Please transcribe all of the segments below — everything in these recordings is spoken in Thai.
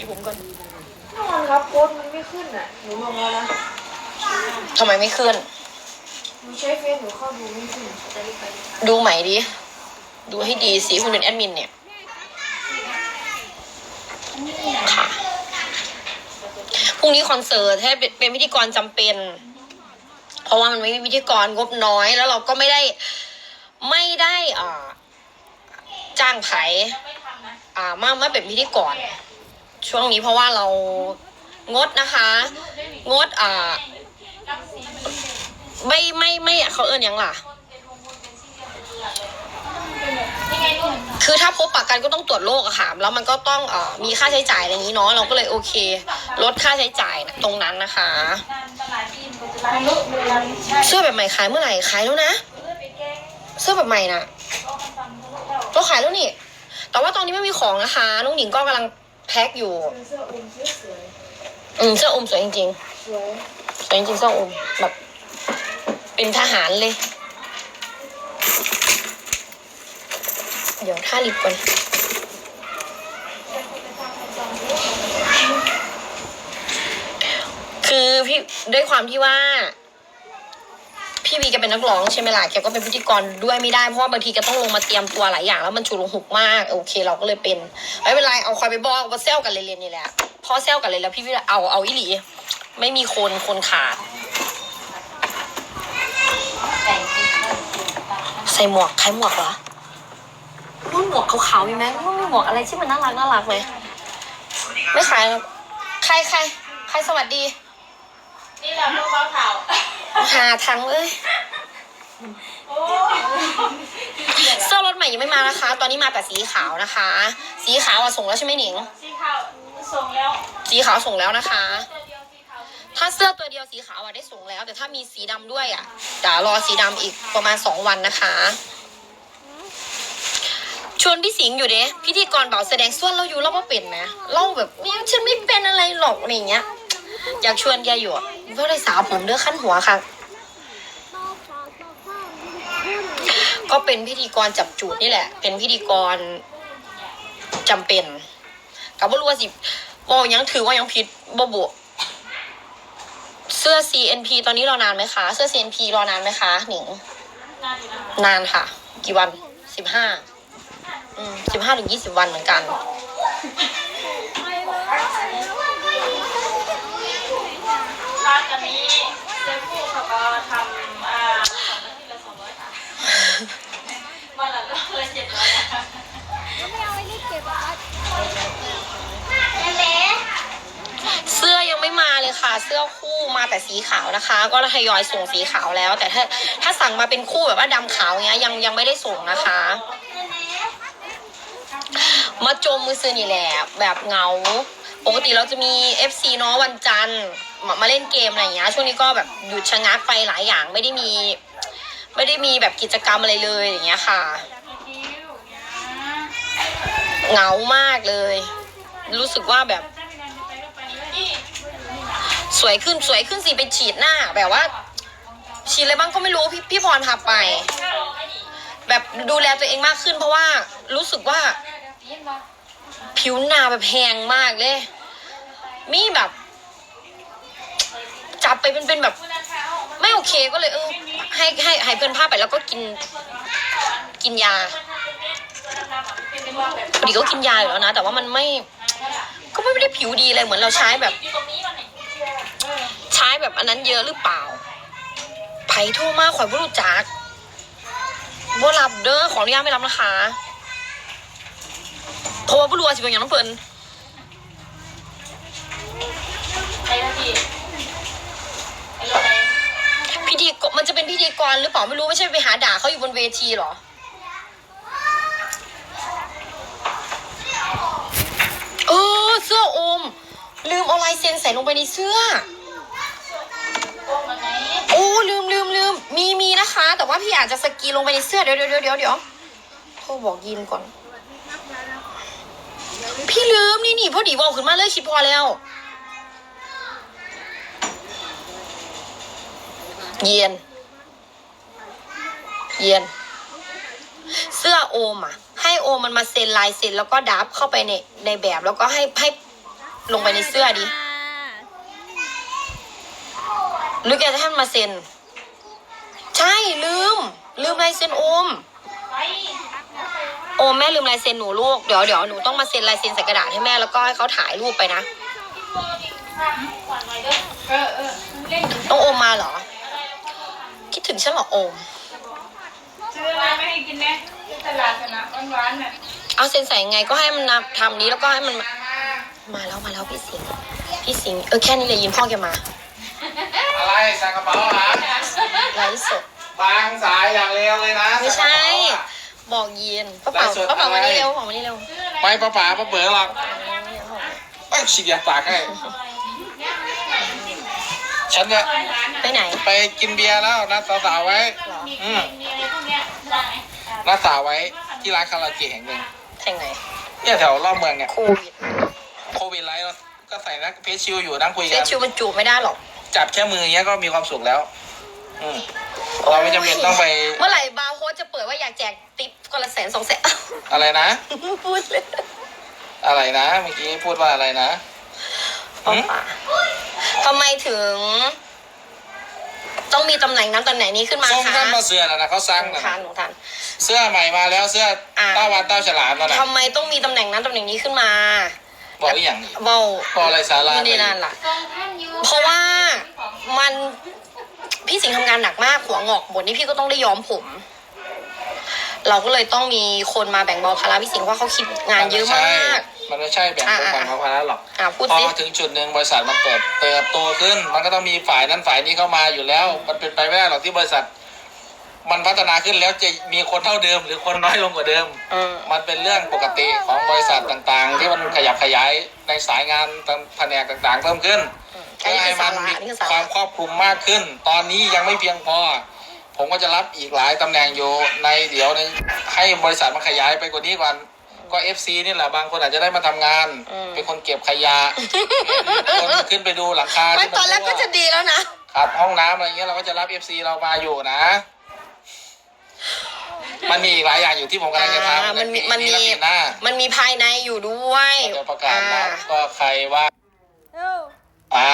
สีผมก่อนนอนครับโค้ดมันไม่ขึ้นอะหนูลงแล้วนะทำไมไม่ขึ้น หนูใช้เฟซหนูเข้าดูไม่ขึ้นดูใหม่ดิ ดูให้ดีสิคุณเป็นแอดมินเนี่ย ค่ะ พรุ่งนี้คอนเสิร์ตให้เป็นเป็นพิธีกรจำเป็น เพราะว่ามันไม่มีพิธีกรงบน้อย แล้วเราก็ไม่ได้ไม่ได้อ่าจ้างไผอ่ามามาเป็นพิธีกร ช่วงนี้เพราะว่าเรางดนะคะ งดอ่าไม่ไม่ไม่เขาเอินยังล่ะ คือถ้าพบปะกันก็ต้องตรวจโรคอะค่ะ แล้วมันก็ต้องเอ่อมีค่าใช้จ่ายอะไรอย่างนี้เนาะ เราก็เลยโอเค ลดค่าใช้จ่ายตรงนั้นนะคะ เสื้อแบบใหม่ขายเมื่อไหร่ขายแล้วนะ เสื้อแบบใหม่นะก็ขายแล้วนี่ แต่ว่าตอนนี้ไม่มีของนะคะ น้องหญิงก็กำลัง แพ็คอยู่ เสื้ออมเสื้อสวยอืมเสื้ออมสวยจริงสวยๆสวยจริงๆเสื้ออมแบบ เป็นทหารเลย เดี๋ยวท่าลิปก่อนคือพี่ด้วยความที่ว่า พี่วีแกเป็นนักร้องใช่ไหมล่ะแกก็เป็นพิธีกรด้วยไม่ได้เพราะว่าบางทีแกต้องลงมาเตรียมตัวหลายอย่างแล้วมันฉุลงหุกมากโอเค เราก็เลยเป็นไม่เป็นไรเอาคอยไปบอกว่าเซลกันเลยเรียนนี่แหละพอเซลกันเลยแล้วพี่วีเอาเอาอีหลี ไม่มีคนคนขาด ใส่หมวกใครหมวกเหรอรุ่นหมวกขาวๆมีไหมรุ่นมีหมวกอะไรที่มันน่ารักน่ารักไหมไม่ขายใครใครใครสวัสดี นี่แหละลูกเบาเถา หาทั้งเลยโอ้เสื้อรถใหม่ยังไม่มานะคะ ตอนนี้มาแต่สีขาวนะคะ สีขาวอะส่งแล้วใช่ไหมหนิง สีขาวส่งแล้วสีขาวส่งแล้วนะคะตัวเดียวสีขาวถ้าเสื้อตัวเดียวสีขาวอะได้ส่งแล้ว แต่ถ้ามีสีดำด้วยอะเดี๋ยวรอสีดำอีกประมาณสองวันนะคะ ชวนพี่สิงห์อยู่เด้พิธีกรเบาแสดงส่วนเราอยู่เราก็เป็นนะเราแบบเนี่ยฉันไม่เป็นอะไรหรอกอะไรอย่างเงี้ย อยากชวนแกอยู่เพราะได้สาวผมเลือกขั้นหัวค่ะ ก็เป็นพิธีกรจับจูดนี่แหละ เป็นพิธีกรจำเป็นกับว่ารู้ว่าสิบอกยังถือว่ายังผิดบบุเสื้อ CNP ตอนนี้รอนานไหมคะ เสื้อ CNP รอนานไหมคะ หนิง นานคะนานค่ะ กี่วันสิบห้า อืมสิบห้าถึงยี่สิบวันเหมือนกัน ร้านนนี้เซฟูเขาก็ทำอ่าสองนาทีละสองร้อยค่ะวันละก็เลยเจ็ดร้อยนะคะเสื้อยังไม่มาเลยค่ะ เสื้อคู่มาแต่สีขาวนะคะ ก็ทยอยส่งสีขาวแล้ว แต่ถ้าถ้าสั่งมาเป็นคู่แบบว่าดำขาวเงี้ยยังยังไม่ได้ส่งนะคะ มาจมมือซื้อนี่แหละแบบเหงา ปกติเราจะมี FC เนาะวันจันทร์ มามาเล่นเกมอะไรอย่างเงี้ยช่วงนี้ก็แบบหยุดชะงักไปหลายอย่างไม่ได้มี ไม่ได้มีแบบกิจกรรมอะไรเลยอย่างเงี้ยค่ะเหงามากเลย รู้สึกว่าแบบ สวยขึ้นสวยขึ้นสิไปฉีดหน้า แบบว่า ฉีดอะไรบ้างก็ไม่รู้พี่พี่พรพาไป แบบดูแลตัวเองมากขึ้นเพราะว่ารู้สึกว่า ผิวหนาแบบแหงมากเลย มีแบบับไปเป็นเป็นแบบ ไม่โอเคก็เลยเออให้ให้ให้เพื่อนพาไปแล้วก็กินกินยาปกติก็กินยาอยู่แล้วนะ แต่ว่ามันไม่ ก็ไม่ได้ผิวดีเลยเหมือนเราใช้แบบ ใช้แบบอันนั้นเยอะหรือเปล่าไผ่โทรมาข่อยบ่รู้จักบ่รับเด้อขออนุญาตไม่รับนะคะเพราะว่าบ่รู้ว่าสิเป็นอย่างน้องเพิ่นใครนะพี่ไอ้รถไหน พิธีกรมันจะเป็นพิธี กรหรือเปล่าไม่รู้ไม่ใช่ไปหาด่าเขาอยู่บนเวทีเหรอ เออเสื้อโอม ลืมเอาลายเซ็นใส่ลงไปในเสื้อโอ้มันไหนโอ้ลืมลืมลืมมีมีนะคะ แต่ว่าพี่อาจจะสกรีนลงไปในเสื้อเดี๋ยวเดี๋ยวเดี๋ยวเดี๋ยวเดี๋ยวโทรบอกยินก่อน พี่ลืมนี่นี่พอดีบอกขึ้นมาเลยคิดพอแล้วเย็น เย็น เสื้อโอมอะ ให้โอมมันมาเซ็นลายเซ็นแล้วก็ดับเข้าไปในในแบบแล้วก็ให้ให้ลงไปในเสื้อดิหรือแกจะให้มันมาเซ็น ใช่ลืม ลืมลายเซ็นโอม โอมแม่ลืมลายเซ็นหนูลูกเดี๋ยวเดี๋ยวหนูต้องมาเซ็นลายเซ็นใส่กระดาษให้แม่แล้วก็ให้เขาถ่ายรูปไปนะต้องโอมมาเหรอ คิดถึงฉันเหรอโอม ซื้ออะไรไม่ให้กินเนี่ยที่ตลาดกันนะหวานๆน่ะเอาเซ็นใส่ยังไงก็ให้มันนับทำนี้แล้วก็ให้มันมามาแล้วมาแล้วพี่สิงห์พี่สิงห์เออแค่นี้เลยยินพ่อแกมาอะไรใส่กระเป๋าเหรอไลฟ์สดบางสายอย่างเร็วเลยนะไม่ใช่ส่กระเป๋าอะบอกยีนป้าเป๋าไลฟ์สดป้าเป๋าอะไรมานี่เร็วของมานี่เร็วไม่ป้าป๋าป้าเบิร์หรอกเอ้ยฉีดยาปากให้ฉันเนี่ยไปไหน ไปกินเบียร์แล้วนัดสาวๆไว้เหรออืมมีอะไรพวกเนี้ยได้ไหมนัดสาวไว้ที่ร้านคาราโอเกะแห่งหนึ่งแข่งไหนเนี่ยแถวรอบเมืองเนี่ยโควิดโควิดไลท์เราก็ใส่นักเฟซชิลอยู่นั่งคุยเฟกัซนชิวมันจูบไม่ได้หรอก จับแค่มืออย่างเงี้ยก็มีความสุขแล้ว อืมเราไม่จำเป็นต้องไปเมื่อไหร่บาร์โฮสจะเปิดว่าอยากแจกติปคนละแสนสองแสนอะไรนะ พูดเลยอะไรนะเมื่อกี้พูดว่าอะไรนะป้าป๋าทำไมถึง ต้องมีตำแหน่งนั้นตำแหน่งนี้ขึ้นมาส้มคะท่านมาเสือนะนะเขาสั่งหนูนะทานหนูทาน เสื้อใหม่มาแล้วเสื้ออะเต้าวันเต้าฉลามแล้วนะทำไมต้องมีตำแหน่งนั้นตำแหน่งนี้ขึ้นมาบอกอีกอย่างนี้เบาพออะไรสาระไม่ได้นานล่ะทรงท่านยูเพราะว่ามันพี่สิงห์ทำงานหนักมากหัวงอกหมดนี่พี่ก็ต้องได้ย้อมผม เราก็เลยต้องมีคนมาแบ่งเบาภาระพี่สิงห์ว่าเขาคิดงานเยอะมาก มันไม่ใช่แบ่งอะคนอะแบ่งภาระหรอกอะพูดพอสิมาถึงจุดหนึ่งบริษัทมันเติบเติบโตขึ้น มันก็ต้องมีฝ่ายนั้นฝ่ายนี้เข้ามาอยู่แล้ว มันเป็นไปไม่ได้หรอกที่บริษัท มันพัฒนาขึ้นแล้วจะมีคนเท่าเดิม หรือคนน้อยลงกว่าเดิม อืมมันเป็นเรื่องปกติของบริษัทต่างๆ ที่มันขยับขยายในสายงานแผนกต่างๆ เพิ่มขึ้น อันนี้คือมัสาระมีอันนี้คือสาควาระมครอบคลุมมากขึ้น ตอนนี้ยังไม่เพียงพอ ผมก็จะรับอีกหลายตำแหน่งอยู่ในเดี๋ยวในให้บริษัทมันขยายไปกว่านี้ก่อน ก็ FC นี่แหละบางคนอาจจะได้มาทำงานเป็นคนเก็บขยะคนขึ้นไปดูหลังคาไม่ที่ตอนแรกก็จะดีแล้วนะขัดห้องน้ำอะไรเงี้ยเราก็จะรับ FC เรามาอยู่นะ มันมีอีกหลายอย่างอยู่ที่ผมกำลังจะทำอ่ามันมีใปีมันมี และปีหน้ามันมีภายในอยู่ด้วยก็จะประกาศอ่ารับก็ใครว่าอ่า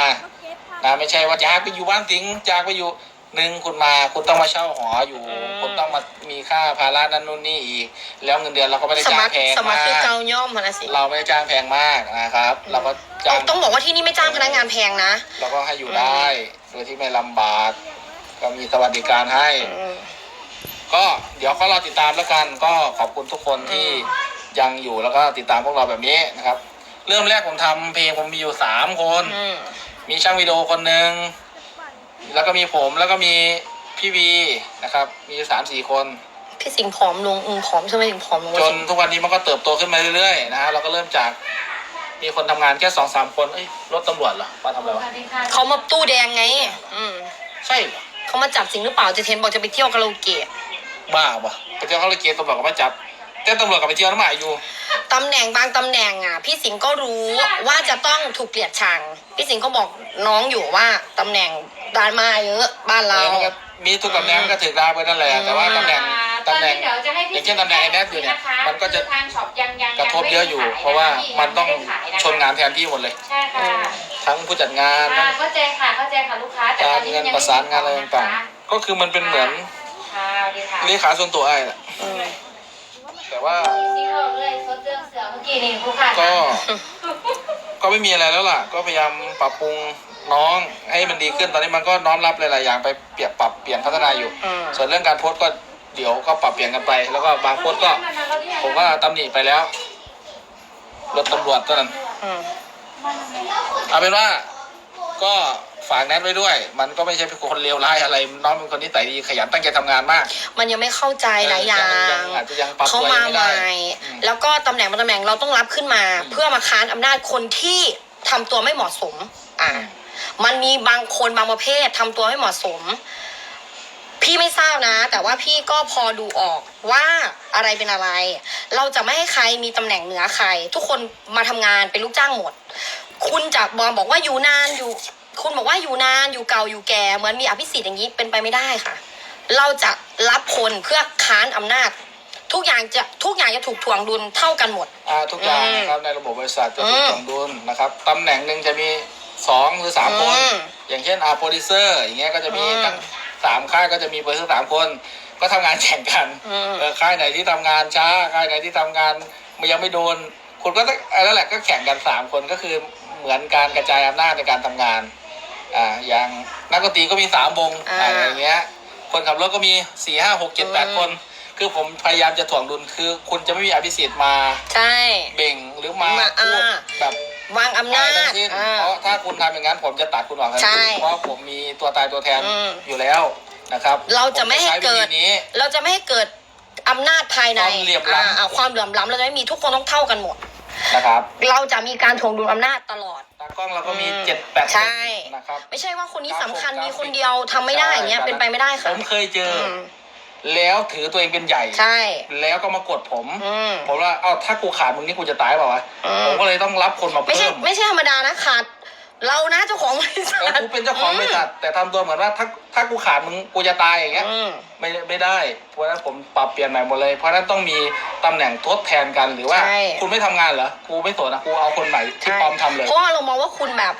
นะไม่ใช่ว่าอยากไปอยู่บ้านสิงห์อยากไปอยู่ หนึ่งคุณมาคุณต้องมาเช่าหออยู่คุณต้องมามีค่าภาระนั้นนู่นนี่อีก แล้วเงินเดือนเราก็ไม่ได้สจ้ามังครแพงสมัครมาคือกเกาย่อมพนะสิ เราไม่ได้จ้างแพงมากนะครับ เราก็จ้างต้องบอกว่าที่นี่ไม่จ้างพนักงานแพงนะ เราก็ให้อยู่ได้โดยที่ไม่ลำบาก ก็มีสวัสดิการให้อืมก็เดี๋ยวก็รอติดตามแล้วกัน ก็ขอบคุณทุกคนที่ยังอยู่แล้วก็ติดตามพวกเราแบบนี้นะครับ เริ่มแรกผมทำเพลงผมมีอยู่สามคน อืม มีช่างวิดีโอคนหนึ่ง แล้วก็มีผมแล้วก็มีพี่วีนะครับ มีสามสี่คน พี่สิงห์ผอมลงอืมผอมใช่ไหมถึงผอมลงจนทุกวันนี้มันก็เติบโตขึ้นมาเรื่อยๆนะฮะเราก็เริ่มจากมีคนทำงานแค่สองสามคนเอ้ยรถตำรวจเหรอมาทำอะไรวะเขามาตู้แดงไง อืมใช่เหรอเขามาจับสิงหรือเปล่าเจเทนบอกจะไปเที่ยวคาราโอเกะบ้าปะไปเที่ยวเขาเลยเกตตำรวจก็มาจับ แต่ตำรวจก็ไปเที่ยวน้ำหมายอยู่ ตำแหน่งบางตำแหน่งอะ พี่สิงห์ก็รู้ว่าจะต้องถูกเกลียดชัง พี่สิงห์ก็บอกน้องอยู่ว่าตำแหน่งดานมาเยอะบ้านเรา เออมันก็มีทุกตำแหน่งมันก็ถึงดาวไปนั่นแหละ แต่ว่าตำแหน่งตำแหน่งเดี๋ยวจะให้พี่อย่างเช่นตำแหน่งไอ้แนทอยู่เนี่ยมันก็จะทางช็อปยังยังกระทบเยอะอยู่ เพราะว่ามันต้องชนงานแทนที่หมดเลย ใช่ค่ะทั้งผู้จัดงานอ่าทั้งเข้าใจค่ะเข้าใจค่ะลูกค้าแต่ตกาอรนนี้เงินยังประสานงานอะไรต่างๆ ก็คือมันเป็นเหมือนค่ะดีค่ะเลขาส่วนตัวไอ้แหละ อืม แต่ว่าซีโร่เลยซดเรื่องเสือเมื่อกี้นี่ลูกค้าก็ก็ไม่มีอะไรแล้วล่ะ ก็พยายามปรับปรุงน้องให้มันดีขึ้นตอนนี้มันก็น้อมรับหลายๆอย่างไปเปลี่ยนปรับเปลี่ยนพัฒนาอยู่ อืม ส่วนเรื่องการโพสต์ก็เดี๋ยวก็ปรับเปลี่ยนกันไป แล้วก็บางโพสต์ก็ ผมก็ตำหนิไปแล้วรถตำรวจตัวนั้น อืม เอาเป็นว่า ก็ฝากแนทไว้ด้วย มันก็ไม่ใช่เป็นคนเลวร้ายอะไร น้องเป็นคนที่ใส่ดีขยันตั้งใจทำงานมาก มันยังไม่เข้าใจหลายอย่างเอาจจะยังปรับเขาตัวมายังไม่ใหได้ ม่อืม แล้วก็ตำแหน่งบางตำแหน่งเราต้องรับขึ้นมาอืมเพื่อมาค้านอำนาจคนที่ทำตัวไม่เหมาะสม อ่า มันมีบางคนบางประเภททำตัวไม่เหมาะสม พี่ไม่ทราบนะ แต่ว่าพี่ก็พอดูออกว่าอะไรเป็นอะไร เราจะไม่ให้ใครมีตำแหน่งเหนือใคร ทุกคนมาทำงานเป็นลูกจ้างหมด คุณจะบอมบอกว่าอยู่นานอยู่ คุณบอกว่าอยู่นานอยู่เก่าอยู่แก่เหมือนมีอภิสิทธิ์อย่างนี้เป็นไปไม่ได้ค่ะ เราจะรับคนเพื่อค้านอำนาจ ทุกอย่างจะทุกอย่างจะถูกถ่วงดุลเท่ากันหมด อ่าทุกอย่างอืมนะครับในระบบบริษัทจะถูกอืมสมดุลนะครับตำแหน่งหนึ่งจะมีสองหรือสามคนอืมอย่างเช่นอาร์โปรดิวเซอร์อย่างเงี้ยก็จะมีอืมทั้งสามค่ายก็จะมีโปรดิวเซอร์สามคน ก็ทำงานแข่งกันอืมเออค่ายไหนที่ทำงานช้าค่ายไหนที่ทำงานมันยังไม่โดนคุณก็ต้องอะไรแหละก็แข่งกันสามคนก็คือ เหมือนการกระจายอำนาจในการทำงานอ่าอย่างนักดนตรีก็มีสามวงอ่า อะไรอย่างเงี้ยคนขับรถก็มีสี่ห้าหกเจ็ดแปดอืมคน คือผมพยายามจะถ่วงดุลคือ คุณจะไม่มีอภิสิทธิ์มาใช่ เบ่งหรือมามาพูดอ่า แบบวางอำนาอะไรทั้จ งสิ้นอ่าเพราะถ้าคุณทำอย่างนั้นผมจะตัดคุณออกทันใช่ทีเพราะผมมีตัวตายตัวแทนอืมอยู่แล้วนะครับเราจะไม่ให้ผช้เกิดวิธีนี้ เราจะไม่ให้เกิดอำนาจภายในความเหลื่อมล้ำ อ่าอ่าความเหลื่อมล้ำเราจะไม่มีทุกคนต้องเท่ากันหมด นะครับเราจะมีการถ่วงดุลอำนาจตลอด ตากล้องเราก็มีอืมเจ็ดแปดใช่ นะครับ ไม่ใช่ว่าคนนี้ครับสำคัญผมมีคนเดียวทำไม่ได้อย่างเงี้ยใช่ เป็นไปไม่ได้ผค่ะมเคยเจออือมแล้วถือตัวเองเป็นใหญ่ ใช่ แล้วก็มากดผม อืม ผมว่าเอ้าถ้ากูขาดมึงนี่กูจะตายเปล่าวะอืม ผมก็เลยต้องรับคนมาไม่ใช่เพิ่ม ไม่ใช่ธรรมดานะขาด เรานะเจ้าของบริษัเออทกูเป็นเจ้าของบริษัทแต่ทำตัวเหมือนว่าถ้าถ้ากูขาดมึงกูจะตายอย่างเงี้ย อืม ไม่ไม่ได้ เพราะฉะนั้นผมปรับเปลี่ยนใหม่หมดเลย เพราะฉะนั้นต้องมีตำแหน่งทดแทนกันหรือว่า ใช่ คุณไม่ทำงานเหรอ กูไม่สนนะกูเอาคนใหม่ที่พร้อมทำเลย เพราะว่าเรามองว่าคุณแบบ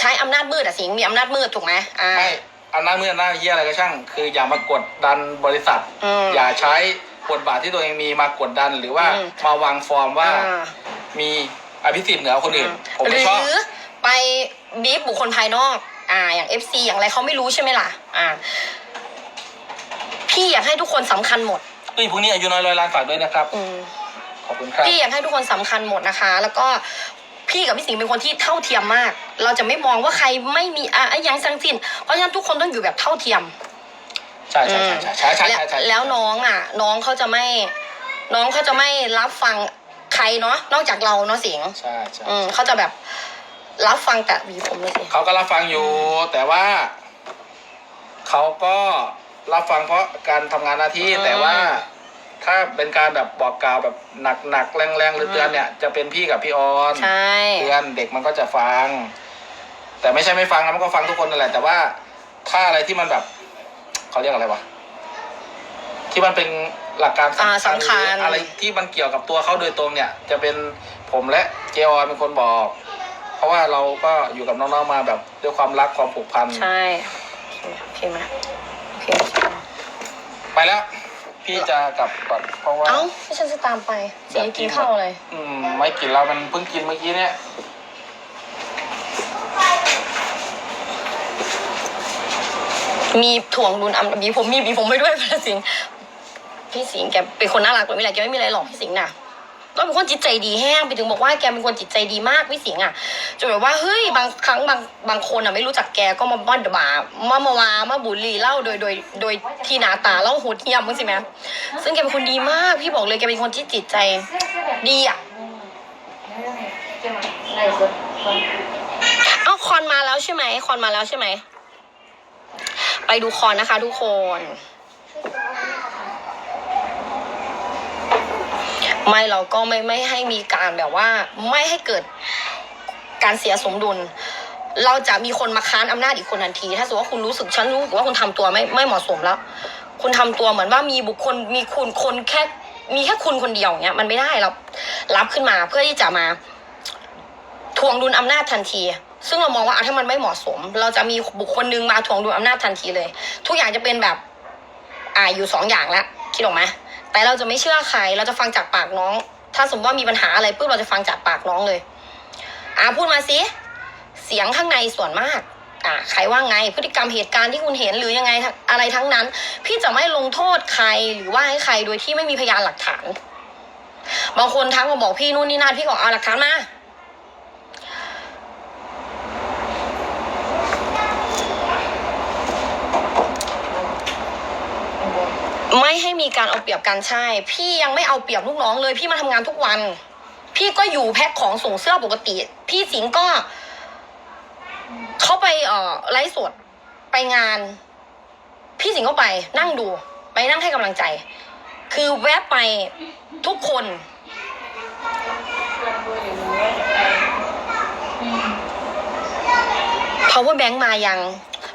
ใช้อำนาจมืดอะสิงมีอำนาจมืดถูกไหมอ่า ไม่อำนาจมืดอำนาจเยี่ยอะไรก็ช่าง คืออย่ามากดดันบริษัท อืมอย่าใช้บทบาทที่ตัวเองมีมากดดันหรือว่าอืม มาวางฟอร์มว่าอ่า มีอภิสิทธิ์เหนือคนอื่น ผมหไม่รืชอบ อ ไปบีบบุคคลภายนอก อ่า อย่าง FC อย่างอะไรเขาไม่รู้ใช่ไหมล่ะ อ่า พี่อยากให้ทุกคนสำคัญหมดเฮ้ยพรุ่งนี้อายุน้อยร้อยล้านฝากด้วยนะครับ อืม ขอบคุณครับ พี่อยากให้ทุกคนสำคัญหมดนะคะ แล้วก็พี่กับพี่สิงห์เป็นคนที่เท่าเทียมมาก เราจะไม่มองว่าใครไม่มีอะอะยังสังสิ้นเพราะฉะนั้นทุกคนต้องอยู่แบบเท่าเทียม ใช่ใช่ใช่ใช่ใช่ใช่แล้วใช่ใช่แล้วน้องอะ น้องเขาจะไม่ น้องเขาจะไม่รับฟังใครเนาะนอกจากเราเนาะสิงห์ใช่ใช่อืมเขาจะแบบ รับฟังแต่วีผมเลยสิเขาก็รับฟังอยู่ แต่ว่า เขาก็รับฟังเพราะการทำงานหน้าที่อืมแต่ว่า ถ้าเป็นการแบบบอกกล่าวแบบหนักๆแรงๆหรือเตือนเนี่ย จะเป็นพี่กับพี่ออนใช่ เตือนเด็กมันก็จะฟัง แต่ไม่ใช่ไม่ฟังนะมันก็ฟังทุกคนนั่นแหละ แต่ว่าถ้าอะไรที่มันแบบ เขาเรียกอะไรวะที่มันเป็นหลักการอ่าสำคัญสำคัญหรืออะไรที่มันเกี่ยวกับตัวเขาโดยตรงเนี่ย จะเป็นผมและเจออนเป็นคนบอก เพราะว่าเราก็อยู่กับน้องๆมาแบบด้วยความรักความผูกพันใช่โอเคไหมโอเคไปแล้วพี่จะกลับก่อนเพราะว่าเอ้าไม่ฉันจะตามไปเสียงกินข้าวเลยอืมไม่กินแล้วมันเพิ่งกินเมื่อกี้เนี่ยมีถ่วงดุลอำมีผมมีมีผมไม่ด้วยพี่สิงห์พี่สิงห์แกเป็นคนน่ารักกว่าไม่ไรแกไม่มีอะไรหรอกพี่สิงห์น่ะ็เป็นคนจิตใจดีแห้งไปถึงบอกว่าแกเป็นคนจิตใจดีมากพี่สิงห์อะจนแบบว่าเฮ้ยบางครั้งบางบางคนอะไม่รู้จักแกก็มาบ้านด่ามามาว่ามาบุลลีเล่าโดยโดยโดยที่หนาตาเล่าโหดเหี้ยมมึงสิแม่ซึ่งแกเป็นคนดีมากพี่บอกเลยแกเป็นคนที่จิตใจดีอะเอาคอนมาแล้วใช่ไหมคอนมาแล้วใช่ไหมไปดูคอนนะคะ ทุกคน ไม่เราก็ไม่ไม่ให้มีการแบบว่าไม่ให้เกิดการเสียสมดุล เราจะมีคนมาค้านอำนาจอีกคนทันที ถ้าสมมติว่าคุณรู้สึกฉันรู้สึกว่าคุณทำตัวไม่ไม่เหมาะสมแล้ว คุณทำตัวเหมือนว่ามีบุคคลมีคุณคนแค่มีแค่คุณคนเดียวเงี้ยมันไม่ได้เรารับขึ้นมาเพื่อที่จะมาทวงดุลอำนาจทันที ซึ่งเรามองว่าถ้ามันไม่เหมาะสม เราจะมีบุคคลหนึ่งมาทวงดุลอำนาจทันทีเลย ทุกอย่างจะเป็นแบบอ่าอยู่สองอย่างล้วคิดออกไหม แต่เราจะไม่เชื่อใคร เราจะฟังจากปากน้อง ถ้าสมมติว่ามีปัญหาอะไรปุ๊บเราจะฟังจากปากน้องเลย อ่าพูดมาสิ เสียงข้างในส่วนมาก อ่าใครว่าไง พฤติกรรมเหตุการณ์ที่คุณเห็นหรือยังไงอะไรทั้งนั้น พี่จะไม่ลงโทษใครหรือว่าให้ใครโดยที่ไม่มีพยานหลักฐาน บางคนทักมาบอกพี่นู่นนี่นั่นพี่ก็เอาหลักฐานมา ไม่ให้มีการเอาเปรียบกันใช่ พี่ยังไม่เอาเปรียบลูกน้องเลย พี่มาทำงานทุกวัน พี่ก็อยู่แพ็คของส่งเสื้อปกติ พี่สิงห์ก็ เขาไปเอ่อไลฟ์สดไปงาน พี่สิงห์ก็ไปนั่งดู ไปนั่งให้กำลังใจ คือแวะไปทุกคน power bank มายัง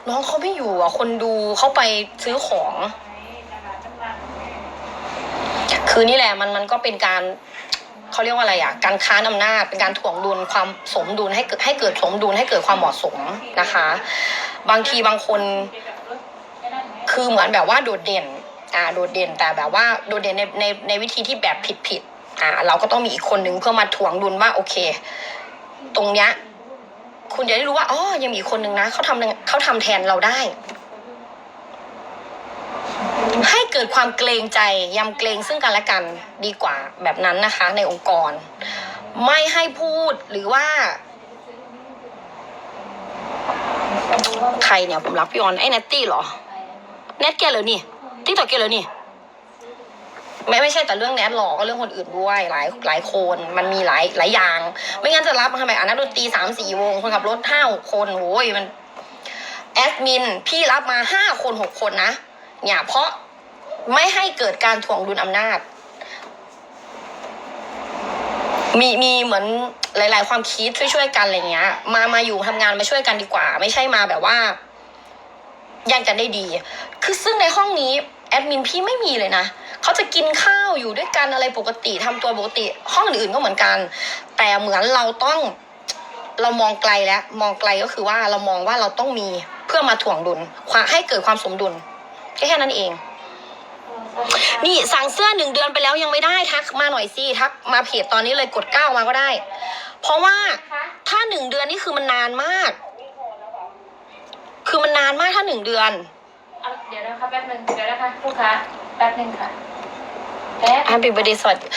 น้องเขาไม่อยู่อะ คนดูเขาไปซื้อของ คือนี่แหละมันมันก็เป็นการเขาเรียกว่าอะไรอะการค้านอำนาจเป็นการถ่วงดุลความสมดุลให้เกิดให้เกิดสมดุลให้เกิดความเหมาะสมนะคะ บางทีบางคน คือเหมือนแบบว่าโดดเด่นอ่าโดดเด่นแต่แบบว่าโดดเด่นในในในวิธีที่แบบผิดผิดอ่าเราก็ต้องมีอีกคนนึงเพื่อมาถ่วงดุลว่าโอเค ตรงเนี้ยคุณจะได้รู้ว่าอ๋อยังมีอีกคนนึงนะเขาทำเขาทำแทนเราได้ ให้เกิดความเกรงใจยำเกรงซึ่งกันและกันดีกว่าแบบนั้นนะคะ ในองค์กร ไม่ให้พูดหรือว่า ใครเนี่ยผมรักพี่ออนไอ้เนตตี้เหรอแนทแกเลยนี่ติ๊กต็อกแกเลยนี่ไม่ไม่ใช่แต่เรื่องแนทหรอกก็เรื่องคนอื่นด้วยหลายหลายคนมันมีหลายหลายอย่าง ไม่งั้นจะรับมาทำไมอะนักดนตรีสามสี่วงคนขับรถห้าหกคนโอ้ยมันแอดมินพี่รับมาห้าคนหกคนนะเนี่ยเพราะ ไม่ให้เกิดการถ่วงดุลอำนาจ มีมีเหมือนหลาย ๆ ความคิดช่วยๆกันอะไรเงี้ย มามาอยู่ทำงานมาช่วยกันดีกว่า ไม่ใช่มาแบบว่าแย่งกันได้ดี คือซึ่งในห้องนี้แอดมินพี่ไม่มีเลยนะเขาจะกินข้าวอยู่ด้วยกันอะไรปกติทำตัวปกติ ห้องอื่นๆก็เหมือนกัน แต่เหมือนเราต้องเรามองไกลแล้ว มองไกลก็คือว่าเรามองว่าเราต้องมีเพื่อมาถ่วงดุลความให้เกิดความสมดุลแค่นั้นเอง นี่สั่งเสื้อหนึ่งเดือนไปแล้วยังไม่ได้ทักมาหน่อยสิทักมาเพจตอนนี้เลยกดเก้ามาก็ได้ เพราะว่าถ้าหนึ่งเดือนนี่คือมันนานมาก คือมันนานมากถ้าหนึ่งเดือนเอาเดี๋ยวนะคะแป๊บนึงเดี๋ยวนะคะลูกค้าแป๊บนึงค่ะแป๊บแฮปปี้เบอร์เดย์สวัสดี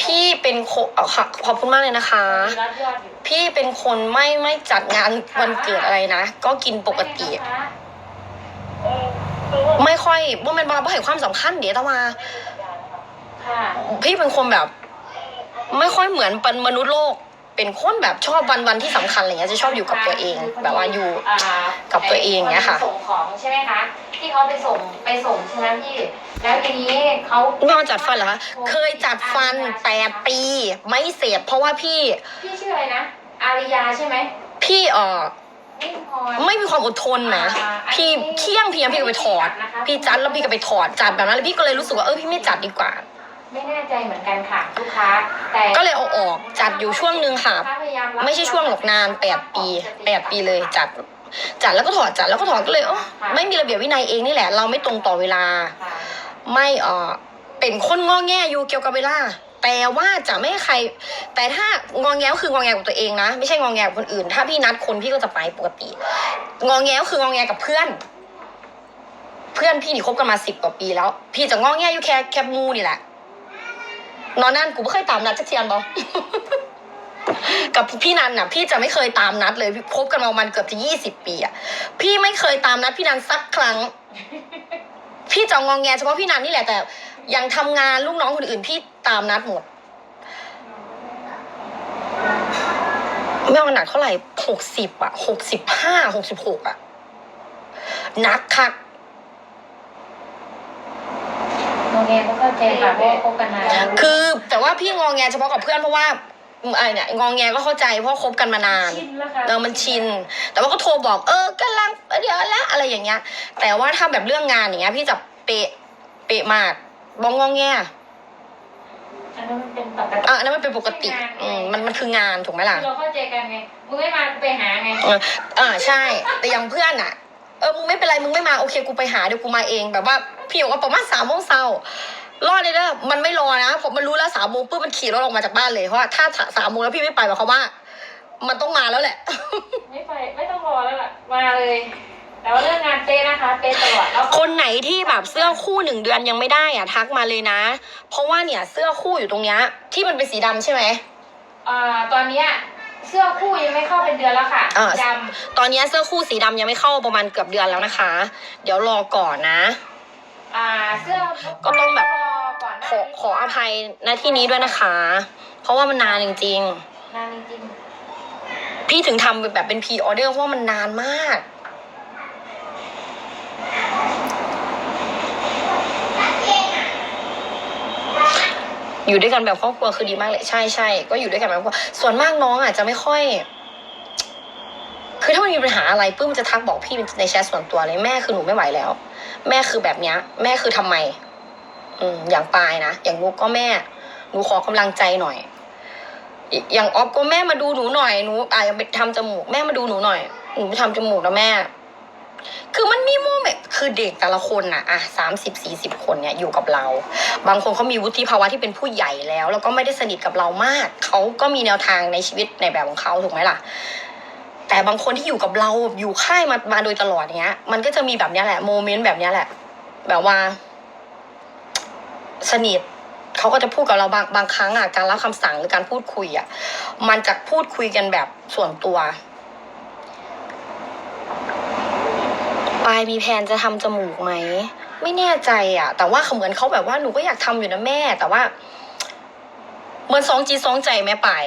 พี่เป็นโคเอาค่ะขอบคุณมากเลยนะคะมีรับยอดอยู่พี่เป็นคนไม่ไม่จัดงานวันเกิดอะไรนะ ก็กินปกติ แป๊บนึงนะคะ ไม่ค่อยว่ามันมาบ่ให้ความสำคัญเดี๋ยวต้องมาค่ะพี่เป็นคนแบบ ไม่ค่อยเหมือนเป็นมนุษย์โลก เป็นคนแบบชอบวันวันที่สำคัญอะไรเงี้ยจะชอบอยู่กับตัวเอง แบบว่าอยู่ากับตัวเองเงี้ยค่ะไอ้นส่งของใช่ไหมคะที่เขาไปส่งไปส่งใช่ไหมพี่ แล้วทีนี้เขาไม่มาจัดฟันเหรอคะเคยจัดฟันแปดปีไม่เสร็จเพราะว่าพี่ พี่ชื่ออะไรนะอาริยาใช่ไหมพี่เออ นิ่มพรไม่มีความอดทนนะอ่าพี่เที่ยงเพียงพี่ก็ไปถอด พี่จัดแล้วพี่ก็ไปถอดจัดแบบนั้นแล้วพี่ก็เลยรู้สึกว่าเออพี่ไม่จัดดีกว่า ไม่แน่ใจเหมือนกันค่ะลูกค้า แต่ก็เลยเอาออกจัดอยู่ช่วงหนึ่งค่ะลูกาพยายารับไม่ใช่ช่วงหรอกนานแปดปีแปดปีเลยจัดจัดแล้วก็ถอดจัดแล้วก็ถอดก็เลยเออไม่มีระเบียบวินัยเองนี่แหละ เราไม่ตรงต่อเวลาค่ะไม่เออเป็นคนงอแงอยู่เกี่ยวกับเวลา แต่ว่าจะไม่ให้ใคร แต่ถ้างองแงก็คืององแงกับตัวเองนะ ไม่ใช่งองแงกับคนอื่น ถ้าพี่นัดคนพี่ก็จะไปปกติ งองแงก็คืององแงกับเพื่อน เพื่อนพี่นี่คบกันมาสิบกว่าปีแล้ว พี่จะงองแงอยู่แค่แค่มูนี่แหละ นอนนั่นกูไม่เคยตามนัดจักเทียนบอกับพี่นันน่ะ พี่จะไม่เคยตามนัดเลยคบกันมาประมาณเกือบจะยี่สิบปีอะพี่ไม่เคยตามนัดพี่นันสักครั้ง พี่จะงองแงเฉพาะพี่นันนี่แหละแต่ยังทำงานลูกน้องคนอื่นพี่ตามนัดหมด ไม่เอาหนักเท่าไหร่หกสิบอะหกสิบห้าหกสิบหกอะหนักคักโอเคก็เข้าใจค่ะเพราะว่าคบกันนานแล้ว คือแต่ว่าพี่งองแงเฉพาะกับเพื่อนเพราะว่า อะไรเนี่ยงองแงก็เข้าใจเพราะคบกันมานานชินแล้วค่ะเออมันชิน แต่ว่าก็โทรบอก เออกำลังเดี๋ยวแล้วอะไรอย่างเงี้ย แต่ว่าถ้าแบบเรื่องงานอย่างเงี้ย พี่จะเปะเปะมากบองงองแงอันนั้นมันเป็นปกติอะอันนั้นมันเป็นปกติอืมมันมันคืองานถูกไหมล่ะ เราเข้าใจกันไงมึงไม่มากูไปหาไงเอออ่าใช่ แต่อย่างเพื่อนอะ เออมึงไม่เป็นไรมึงไม่มาโอเคกูไปหาเดี๋ยวกูมาเองแบบว่าพี่บอกว่าประมาณสามโมงเช้า รอดเลยเด้อมันไม่รอนะผมมันรู้แล้วสามโมงปุ๊บมันขี่รถออกมาจากบ้านเลยเพราะว่าถ้าสามโมงแล้วพี่ไม่ไปหมายความว่า มันต้องมาแล้วแหละ ไม่ไปไม่ต้องรอแล้วล่ะ มาเลย แต่ว่าเรื่องงานเป๊ะนะคะเป๊ะตลอดแล้วคนไหนที่แบบเสื้อคู่หนึ่งเดือนยังไม่ได้อะทักมาเลยนะ เพราะว่าเนี่ยเสื้อคู่อยู่ตรงเนี้ยที่มันเป็นสีดำใช่ไหม อ่าตอนเนี้ยเสื้อคู่ยังไม่เข้าเป็นเดือนแล้วค่ะอ่าดตอนเนี้ยเสื้อคู่สีดำยังไม่เข้าประมาณเกือบเดือนแล้วนะคะ เดี๋ยวรอก่อนนะำ อ่าเสื้อก็ต้องแบบรอก่อนหน้าขอนี้ขออภัยณที่นี้ด้วยนะคะ เพราะว่ามันนานจริง นานจริงๆ พี่ถึงทำแบบเป็นพรีออเดอร์เพราะว่ามันนานมาก อยู่ด้วยกันแบบครอบครัวคือดีมากเลยใช่ใช่ก็อยู่ด้วยกันแบบครอบครัวส่วนมากน้องอะจะไม่ค่อย คือถ้ามันมีปัญหาอะไรปื้มจะทักบอกพี่ในแชทส่วนตัวเลยแม่คือหนูไม่ไหวแล้ว แม่คือแบบเนี้ย แม่คือทำไม อืมอย่างปายนะอย่างนุกก็แม่หนูขอกำลังใจหน่อย อย่างออฟก็แม่มาดูหนูหน่อยหนูอะยังไปทำจมูกแม่มาดูหนูหน่อยหนูไปทำจมูกนะแม่ คือมันมีโมเมนต์คือเด็กแต่ละคนน่ะอะสามสิบสี่สิบคนเนี่ยอยู่กับเรา บางคนเขามีวุฒิภาวะที่เป็นผู้ใหญ่แล้ว แล้วก็ไม่ได้สนิทกับเรามาก เขาก็มีแนวทางในชีวิตในแบบของเขาถูกไหมล่ะ แต่บางคนที่อยู่กับเราอยู่ค่ายมามาโดยตลอดเนี้ย มันก็จะมีแบบนี้แหละโมเมนต์แบบนี้แหละ แบบว่า สนิทเขาก็จะพูดกับเราบางบางครั้งอะการรับคำสั่งหรือการพูดคุยอะมันจะพูดคุยกันแบบส่วนตัวปายมีแผนจะทำจมูกไหมไม่แน่ใจอะ แต่ว่าเหมือนเขาแบบว่าหนูก็อยากทำอยู่นะแม่ แต่ว่าเหมือนสองจีสองใจแม่ปาย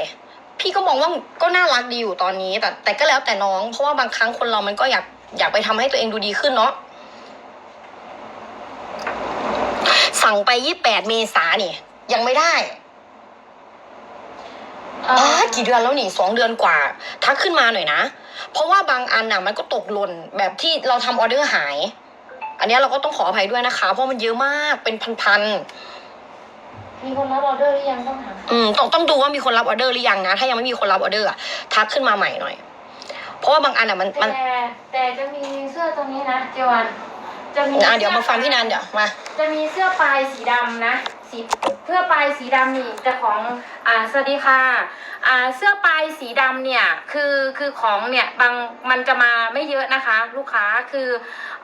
พี่ก็มองว่าก็น่ารักดีอยู่ตอนนี้ แต่แต่ก็แล้วแต่น้อง เพราะว่าบางครั้งคนเรามันก็อยากอยากไปทำให้ตัวเองดูดีขึ้นเนาะสั่งไปยี่แปดเมษานี่ ยังไม่ได้อ่าอ่ากี่เดือนแล้วนี่สองเดือนกว่า ทักขึ้นมาหน่อยนะ เพราะว่าบางอันน่ะมันก็ตกหล่นแบบที่เราทำออเดอร์หาย อันเนี้ยเราก็ต้องขออภัยด้วยนะคะ เพราะมันเยอะมากเป็นพันๆ มีคนรับออเดอร์หรือยังต้องถามอืมต้องต้องดูว่ามีคนรับออเดอร์หรือยังนะ ถ้ายังไม่มีคนรับออเดอร์อะทักขึ้นมาใหม่หน่อย เพราะว่าบางอันอะมันมันแต่แต่จะมีเสื้อตัวนี้นะเจวันจะมีอะเดี๋ยวมาฟังพี่นันเดี๋ยวมา จะมีเสื้อปลายสีดำนะสีเสื้อปลายสีดำนี่จะของอ่าสวัสดีค่ะอ่าเสื้อปลายสีดำเนี่ยคือคือของเนี่ยบางมันจะมาไม่เยอะนะคะ ลูกค้าคือ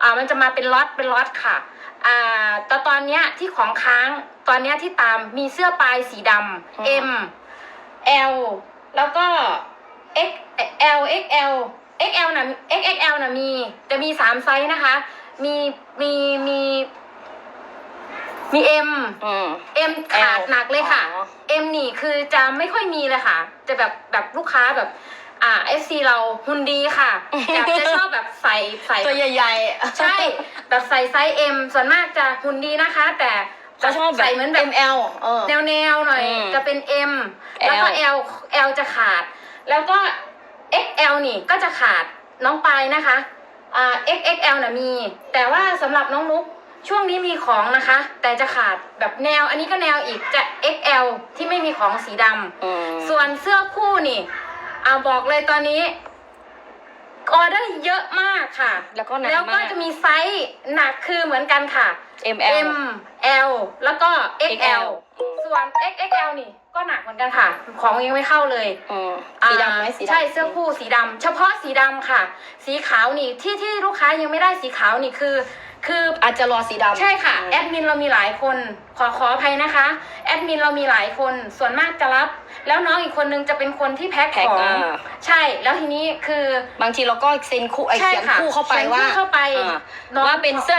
อ่ามันจะมาเป็นล็อตเป็นล็อตค่ะ อ่าแต่ตอนเนี้ยที่ของค้างตอนเนี้ยที่ตามมีเสื้อปลายสีดำ M L แล้วก็ X L XL XL นะ XXL นะมีจะมีสามไซส์นะคะ มีมีมีมี M อืม M ขาด L หนักเลยค่ะ อ๋อ M นี่คือจะไม่ค่อยมีเลยค่ะ จะแบบแบบลูกค้าแบบ อ่า FC เราหุ่นดีค่ะอยากจะชอบแบบใส่ใส่ตัวใหญ่ๆ ใช่แบบใส่ไซส์ M ส่วนมากจะหุ่นดีนะคะ แต่จะชอบแบบใส่เหมือนแบบ ML เออแนวแนวๆหน่อยอืมจะเป็น M แล้วก็ L L จะขาด แล้วก็ XL นี่ก็จะขาดน้องปายนะคะอ่า XXL น่ะมี แต่ว่าสำหรับน้องนุ๊กช่วงนี้มีของนะคะ แต่จะขาดแบบแนว อันนี้ก็แนวอีกจะ XL ที่ไม่มีของสีดำอืมส่วนเสื้อคู่นี่ อ่าบอกเลยตอนนี้ออเดอร์เยอะมากค่ะ แล้วก็หนักแล้วก็มาก จะมีไซส์หนักคือเหมือนกันค่ะ ML M L แล้วก็ XL XL ส่วน XXL นี่ก็หนักเหมือนกันค่ะ ของยังไม่เข้าเลยอืมอ่าสีดำไหมสีดำ ใช่เสื้อคู่สีดำเฉพาะสีดำค่ะ สีขาวนี่ที่ที่ลูกค้ายังไม่ได้สีขาวนี่คือ คืออาจจะรอสีดำ ใช่ค่ะอืมแอดมินเรามีหลายคน ขอขออภัยนะคะ แอดมินเรามีหลายคน ส่วนมากจะรับ แล้วน้องอีกคนนึงจะเป็นคนที่แพ็คแพ็คของ อ่า ใช่ แล้วทีนี้คือบางทีเราก็เซ็นคู่ไอใช่เขียนค่ะคู่เข้าไปเขียนว่าคู่เข้าไป อ่าน้องว่าเป็นเสื้อ